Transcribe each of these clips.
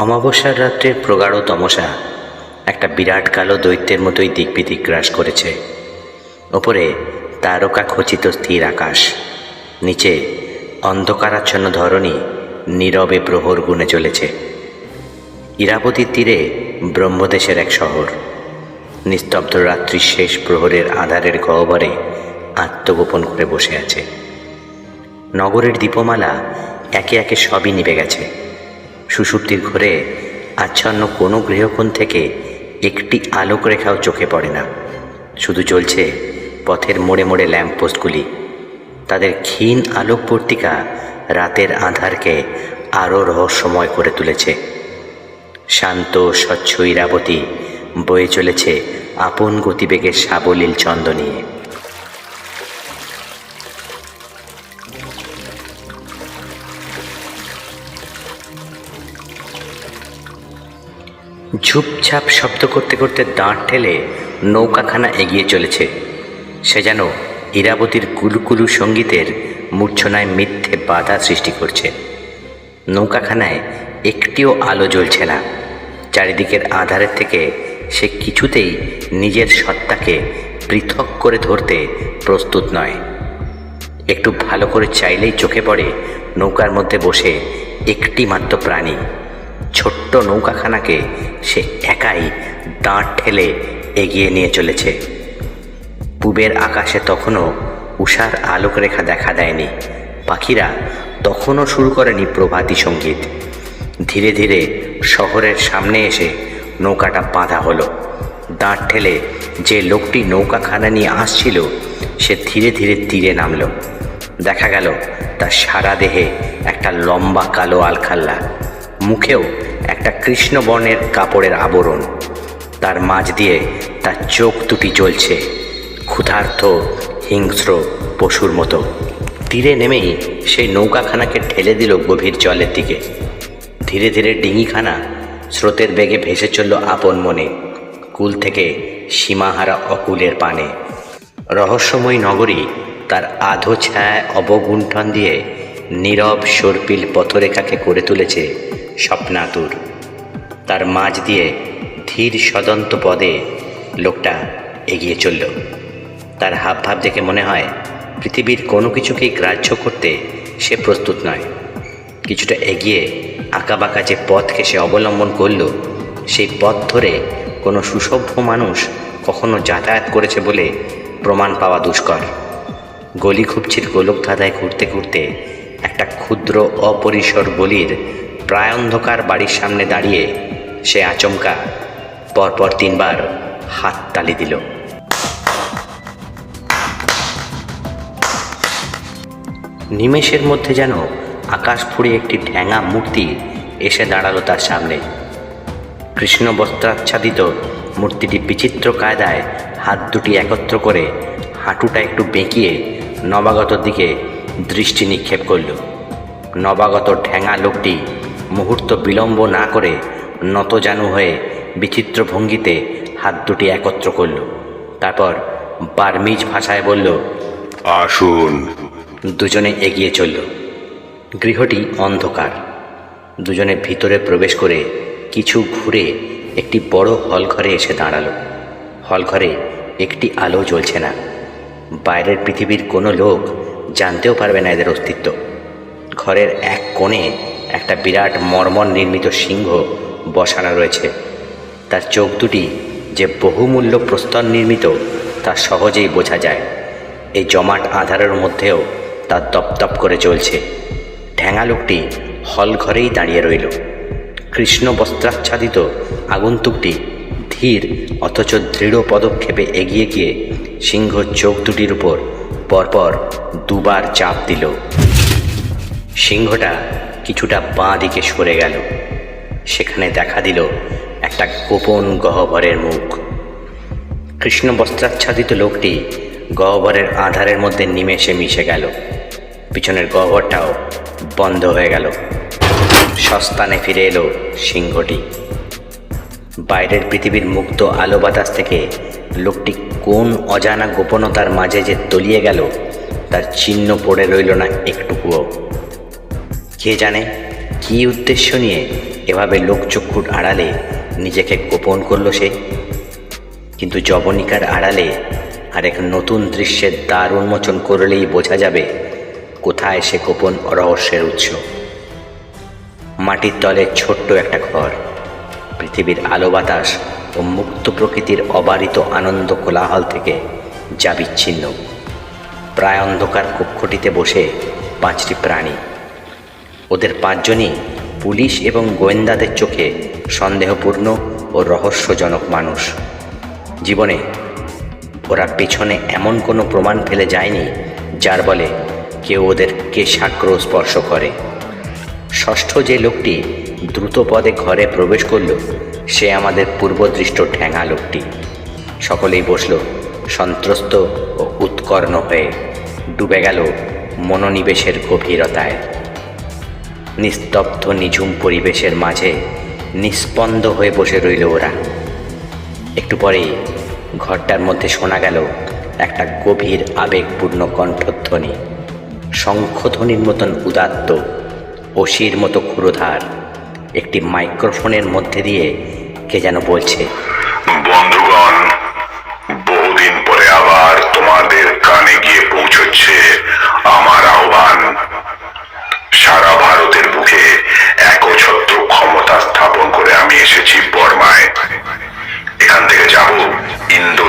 অমাবস্যার রাত্রের প্রগাঢ় তমসা, একটা বিরাট কালো দৈত্যের মতোই দিকবিদিক গ্রাস করেছে। ওপরে তারকা খচিত স্থির আকাশ, নিচে অন্ধকারাচ্ছন্ন ধরনী নীরবে প্রহর গুনে চলেছে। ইরাবতীর তীরে ব্রহ্মদেশের এক শহর, নিস্তব্ধ রাত্রির শেষ প্রহরের আধারের গহ্বরে আত্মগোপন করে বসে আছে। নগরের দীপমালা একে একে সবই নিভে গেছে। সুষুপ্তির ঘরে আচ্ছন্ন কোনো গৃহকোণ থেকে একটি আলোক রেখাও চোখে পড়ে না। শুধু চলছে পথের মোড়ে মোড়ে ল্যাম্পপোস্টগুলি তাদের ক্ষীণ আলোক পর্তিকা রাতের আধারকে আরও রহস্যময় করে তুলেছে। শান্ত স্বচ্ছ ইরাবতী বয়ে চলেছে আপন গতিবেগের সাবলীল ছন্দ নিয়ে। ঝুপঝাপ শব্দ করতে করতে দাঁড় ঠেলে নৌকাখানা এগিয়ে চলেছে। সে যেন ইরাবতীর কুলুকুলু সঙ্গীতের মূর্ছনায় মিথ্যে বাধা সৃষ্টি করছে। নৌকাখানায় একটিও আলো জ্বলছে না। চারিদিকের আধারের থেকে সে কিছুতেই নিজের সত্তাকে পৃথক করে ধরতে প্রস্তুত নয়। একটু ভালো করে চাইলেই চোখে পড়ে নৌকার মধ্যে বসে একটি মাত্র প্রাণী। ছোট্ট নৌকাখানাকে সে একাই দাঁড় ঠেলে এগিয়ে নিয়ে চলেছে। পূবের আকাশে তখনও উষার আলোকরেখা দেখা দেয়নি। পাখিরা তখনও শুরু করেনি প্রভাতী সংগীত। ধীরে ধীরে শহরের সামনে এসে নৌকাটা বাঁধা হলো। দাঁড় ঠেলে যে লোকটি নৌকাখানা নিয়ে আসছিল, সে ধীরে ধীরে তীরে নামলো। দেখা গেল, তার সারা দেহে একটা লম্বা কালো আলখাল্লা। মুখেও একটা কৃষ্ণবর্ণের কাপড়ের আবরণ। তার মাঝ দিয়ে তার চোখ দুটি জ্বলছে, ক্ষুধার্ত, হিংস্র পশুর মতো। তীরে নেমেই সেই নৌকাখানাকে ঠেলে দিল গভীর জলের দিকে। ধীরে ধীরে ডিঙিখানা স্রোতের বেগে ভেসে চলল আপন মনে, কুল থেকে সীমাহারা অকুলের পানে। রহস্যময় নগরী তার আধো ছায় অবগুণ্ঠন দিয়ে নীরব সর্পিল পথরেখাকে করে তুলেছে স্বপ্নাতুর। তার মাঝ দিয়ে ধীর সদন্ত পদে লোকটা এগিয়ে চলল। তার হাবভাব দেখে মনে হয় পৃথিবীর কোনো কিছুকেই গ্রাহ্য করতে সে প্রস্তুত নয়। কিছুটা এগিয়ে আঁকাবাঁকা যে পথকে সে অবলম্বন করল, সেই পথ ধরে কোনো সুসভ্য মানুষ কখনো যাতায়াত করেছে বলে প্রমাণ পাওয়া দুষ্কর। গলি খুবছির গোলকধাঁধায় ঘুরতে ঘুরতে একটা ক্ষুদ্র অপরিসর গলির প্রায় অন্ধকার বাড়ির সামনে দাঁড়িয়ে সে আচমকা পরপর তিনবার হাত তালি দিল। নিমেষের মধ্যে যেন আকাশ ফুড়ে একটি ঢ্যাঙা মূর্তি এসে দাঁড়াল তার সামনে। কৃষ্ণ বস্ত্রাচ্ছাদিত মূর্তিটি বিচিত্র কায়দায় হাত দুটি একত্র করে হাঁটুটা একটু বেঁকিয়ে নবাগতর দিকে দৃষ্টি নিক্ষেপ করল। নবাগত ঠ্যাঙা লোকটি মুহূর্ত বিলম্ব না করে নতজানু হয়ে বিচিত্র ভঙ্গিতে হাত দুটি একত্র করল। তারপর বার্মিজ ভাষায় বলল আসুন। দুজনে এগিয়ে চলল। গৃহটি অন্ধকার। দুজনে ভিতরে প্রবেশ করে কিছু ঘুরে একটি বড় হলঘরে এসে দাঁড়াল। হলঘরে একটি আলো জ্বলছে না। বাইরের পৃথিবীর কোনো লোক জানতেও পারবে না এদের অস্তিত্ব। ঘরের এক কোণে একটা বিরাট মর্মর নির্মিত সিংহ বসানো রয়েছে। তার চোখ দুটি যে বহুমূল্য প্রস্তর নির্মিত, তা সহজেই বোঝা যায়। এই জমাট আধারের মধ্যেও তা দপদপ করে চলছে। ঠ্যাঙা লোকটি হল ঘরেই দাঁড়িয়ে রইল। কৃষ্ণ বস্ত্রাচ্ছাদিত আগন্তুকটি ধীর অথচ দৃঢ় পদক্ষেপে এগিয়ে গিয়ে সিংহ চোখ দুটির উপর পরপর দুবার চাপ দিল। সিংহটা কিছুটা বাঁ দিকে সরে গেল। সেখানে দেখা দিল একটা গোপন গহ্বরের মুখ। কৃষ্ণ বস্ত্রাচ্ছাদিত লোকটি গহ্বরের আধারের মধ্যে নিমেষে মিশে গেল। পিছনের গহ্বরটাও বন্ধ হয়ে গেল। সস্তানে ফিরে এলো সিংহটি। বাইরের পৃথিবীর মুক্ত আলো বাতাস থেকে লোকটি কোন অজানা গোপনতার মাঝে যে তলিয়ে গেল, তার চিহ্ন পড়ে রইল না একটুকুও। কে জানে কি উদ্দেশ্য নিয়ে এভাবে লোকচক্ষুর আড়ালে নিজেকে গোপন করল সে। কিন্তু জবনিকার আড়ালে আর এক নতুন দৃশ্যের দ্বার উন্মোচন করলেই বোঝা যাবে কোথায় সে গোপন রহস্যের উৎস। মাটির তলে ছোট্ট একটা ঘর, পৃথিবীর আলো বাতাস ও মুক্ত প্রকৃতির অবারিত আনন্দ কোলাহল থেকে যা বিচ্ছিন্ন। প্রায় অন্ধকার কক্ষটিতে বসে পাঁচটি প্রাণী ওদের পাঁচজনই পুলিশ এবং গোয়েন্দাদের চোখে সন্দেহপূর্ণ ও রহস্যজনক মানুষ। জীবনে ওরা পেছনে এমন কোনো প্রমাণ ফেলে যায়নি, যার বলে কেউ ওদেরকে সাগ্র স্পর্শ করে। ষষ্ঠ যে লোকটি দ্রুত পদে ঘরে প্রবেশ করল, সে আমাদের পূর্বদৃষ্ট ঠ্যাঙা লোকটি। সকলেই বসল, সন্ত্রস্ত ও উৎকর্ণ হয়ে। ডুবে গেল মনোনিবেশের গভীরতায়। নিস্তব্ধ নিঝুম পরিবেশের মাঝে নিস্পন্দ হয়ে বসে রইল ওরা। একটু পরেই ঘরটার মধ্যে শোনা গেল একটা গভীর আবেগপূর্ণ কণ্ঠধ্বনি। শঙ্খধ্বনির মতন উদাত্ত অসির মতো ক্ষুরোধার। একটি মাইক্রোফোনের মধ্যে দিয়ে কে যেন বলছে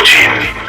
Coaching.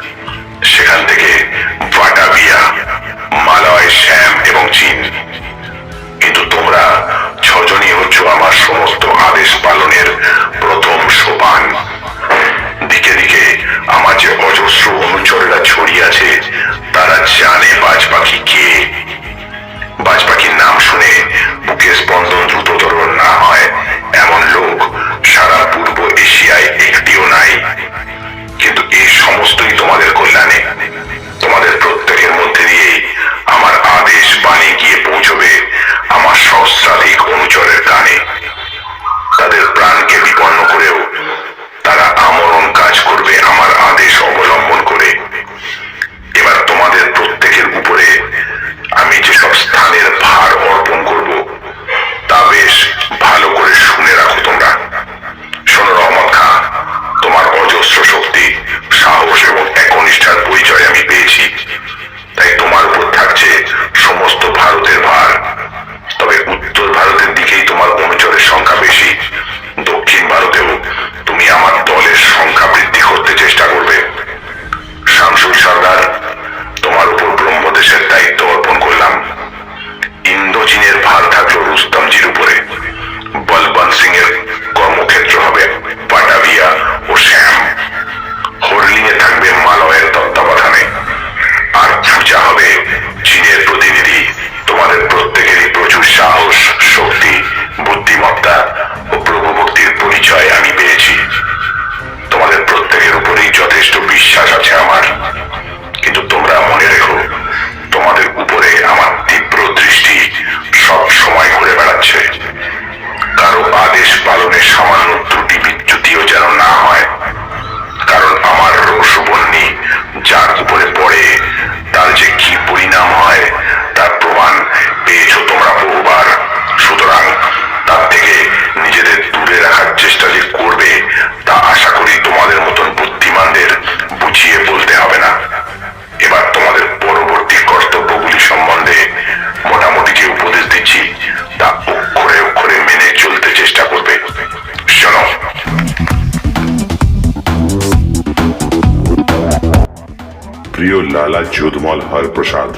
লালা যোধমল হরপ্রসাদ।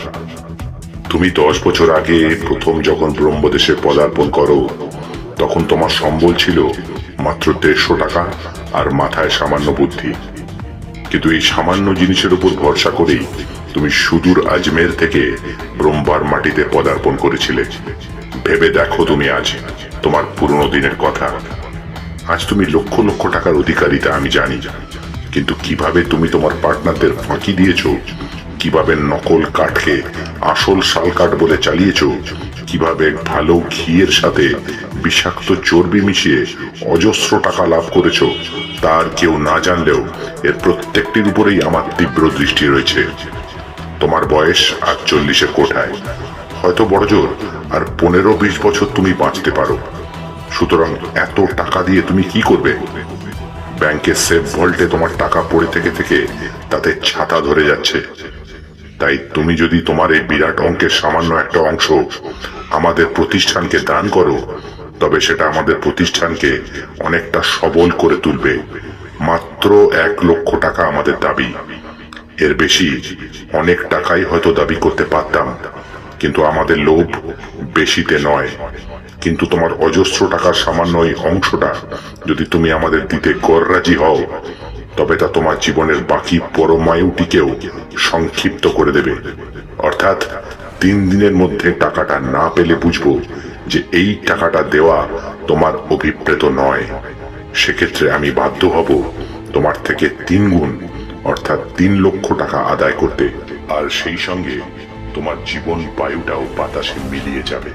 তুমি দশ বছর আগে প্রথম যখন ব্রহ্মদেশে পদার্পণ করো, তখন তোমার সম্বল ছিল মাত্র দেড়শো টাকা আর মাথায় সামান্য বুদ্ধি। কিন্তু এই সামান্য জিনিসের উপর ভরসা করেই তুমি সুদূর আজমের থেকে ব্রহ্মার মাটিতে পদার্পণ করেছিলে। ভেবে দেখো তুমি আজ তোমার পুরনো দিনের কথা। আজ তুমি লক্ষ লক্ষ টাকার অধিকারিতা আমি জানি জানি। কিন্তু কীভাবে তুমি তোমার পার্টনারদের ফাঁকি দিয়েছ? কীভাবে নকল কাঠকে আসল শাল কাঠ বলে চালিয়েছো? কীভাবে ভালো ঘিয়ের সাথে বিষাক্ত চর্বি মিশিয়ে অজস্র টাকা লাভ করেছ? তার কেউ না জানলেও এর প্রত্যেকটির উপরেই আমার তীব্র দৃষ্টি রয়েছে। তোমার বয়স আর চল্লিশের কোঠায়। হয়তো বড়জোর, আর পনেরো বিশ বছর তুমি বাঁচতে পারো। সুতরাং এত টাকা দিয়ে তুমি কি করবে? ব্যাংকের সেফ ভল্টে তোমার টাকা পড়ে থেকে থেকে তাতে ছাতা ধরে যাচ্ছে। তাই তুমি যদি তোমার এই বিরাট অঙ্কের সামান্য একটা অংশ আমাদের প্রতিষ্ঠানকে দান করো, তবে সেটা আমাদের প্রতিষ্ঠানকে অনেকটা সবল করে তুলবে। মাত্র এক লক্ষ টাকা আমাদের দাবি। এর বেশি অনেক টাকাই হয়তো দাবি করতে পারতাম, কিন্তু আমাদের লোভ বেশিতে নয়। কিন্তু তোমার অজস্র টাকার সামান্য এই অংশটা যদি তুমি আমাদের দিতে গররাজি হও, তবে তা তোমার জীবনের বাকি পরমায়ুটিকেও সংক্ষিপ্ত করে দেবে। অর্থাৎ তিন দিনের মধ্যে টাকাটা না পেলে বুঝব যে এই টাকাটা দেওয়া তোমার অভিপ্রেত নয়। সেক্ষেত্রে আমি বাধ্য হব তোমার থেকে তিন গুণ, অর্থাৎ তিন লক্ষ টাকা আদায় করতে। আর সেই সঙ্গে তোমার জীবন বায়ুটাও বাতাসে মিলিয়ে যাবে।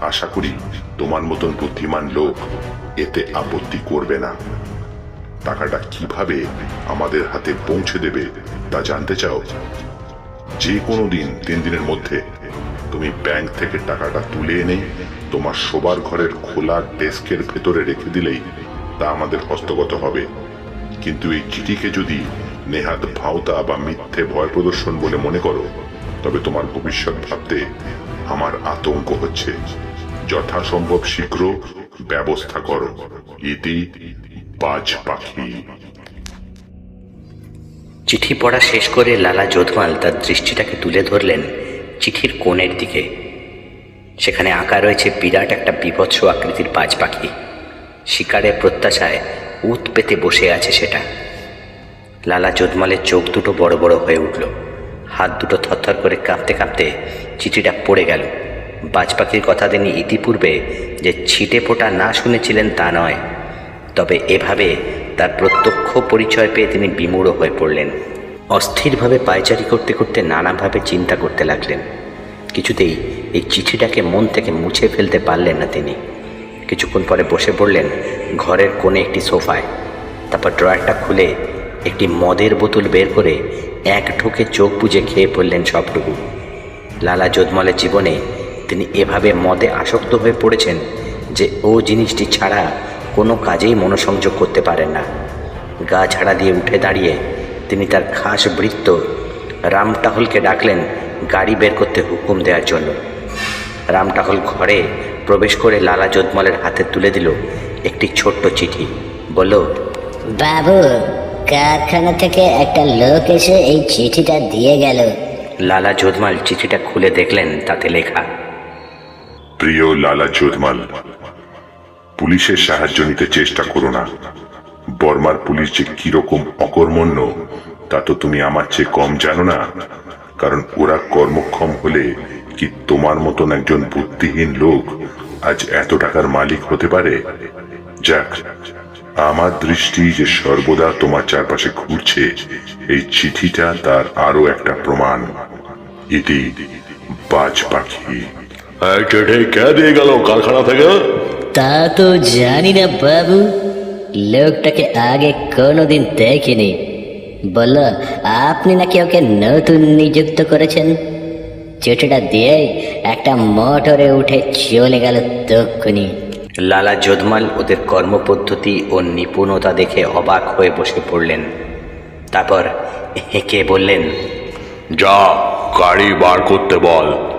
আশা করি তোমার মতন বুদ্ধিমান লোক এতে আপত্তি করবে না। টাকাটা কীভাবে আমাদের হাতে পৌঁছে দেবে তা জানতে চাও? যে কোনো দিন, তিন দিনের মধ্যে তুমি ব্যাংক থেকে টাকাটা তুলে এনে তোমার শোবার ঘরের খোলা ডেস্কের ভেতরে রেখে দিলেই তা আমাদের হস্তগত হবে। কিন্তু এই চিঠিকে যদি নেহাত ভাওতা বা মিথ্যে ভয় প্রদর্শন বলে মনে করো, তবে তোমার ভবিষ্যৎ ভাবতে আমার আতঙ্ক হচ্ছে। যথাসম্ভব শীঘ্র ব্যবস্থা করো। ইতি বাজ পাখি। চিঠি পড়া শেষ করে লালা যোধমাল তার দৃষ্টিটাকে তুলে ধরলেন চিঠির কোণের দিকে। সেখানে আঁকা রয়েছে বিরাট একটা বিভৎস আকৃতির বাজ পাখি। শিকারের প্রত্যাশায় উত পেতে বসে আছে সেটা। লালা যোধমালের চোখ দুটো বড় বড় হয়ে উঠল। হাত দুটো থরথর করে কাঁপতে কাঁপতে চিঠিটা পড়ে গেল। বাজ পাখির কথা তিনি ইতিপূর্বে যে ছিটে ফোটা না শুনেছিলেন তা নয়। তবে এভাবে তার প্রত্যক্ষ পরিচয় পেয়ে তিনি বিমূঢ় হয়ে পড়লেন। অস্থিরভাবে পায়চারি করতে করতে নানাভাবে চিন্তা করতে লাগলেন। কিছুতেই এই চিঠিটাকে মন থেকে মুছে ফেলতে পারলেন না তিনি। কিছুক্ষণ পরে বসে পড়লেন ঘরের কোণে একটি সোফায়। তারপর ড্রয়ারটা খুলে একটি মদের বোতল বের করে এক ঢোকে চোখ বুজে খেয়ে পড়লেন সবটুকু। লালা যোধমলের জীবনে তিনি এভাবে মদে আসক্ত হয়ে পড়েছেন যে ও জিনিসটি ছাড়া কোনো কাজেই মনোসংযোগ করতে পারেন না। গা ছাড়া দিয়ে উঠে দাঁড়িয়ে তিনি তার খাস বৃত্ত রামটাহলকে ডাকলেন গাড়ি বের করতে হুকুম দেওয়ার জন্য। রামটাহল ঘরে প্রবেশ করে লালা যোধমলের হাতে তুলে দিল একটি ছোট্ট চিঠি। বলল বাবু কারখানা থেকে একটা লোক এসে এই চিঠিটা দিয়ে গেল। লালা যোধমাল চিঠিটা খুলে দেখলেন তাতে লেখা প্রিয় লালা চোদমাল, পুলিশের সাহায্য নিতে চেষ্টা করো না। বর্মার পুলিশ যে কীরকম অকর্মণ্য, তা তো তুমি আমার চেয়ে কম জানো না। কারণ ওরা কর্মক্ষম হলে কি তোমার মতন একজন বুদ্ধিহীন লোক আজ এত টাকার মালিক হতে পারে? যাক, আমার দৃষ্টি যে সর্বদা তোমার চারপাশে ঘুরছে, এই চিঠিটা তার আরও একটা প্রমাণ। ইতি বাজ পাখি। এই চিঠি কে দিয়ে গেল কারখানা থেকে? তা তো জানি না বাবু। লোকটাকে আগে কোনোদিন দেখিনি। বলল আপনি নাকি ওকে নতুন নিযুক্ত করেছেন? চিঠিটা দিয়ে একটা মোটরে উঠে চলে গেল তক্ষুনি। লালা যোধমাল ওদের কর্মপদ্ধতি ও নিপুণতা দেখে অবাক হয়ে বসে পড়লেন। তারপর হেঁকে বললেন যা গাড়ি বার করতে বল।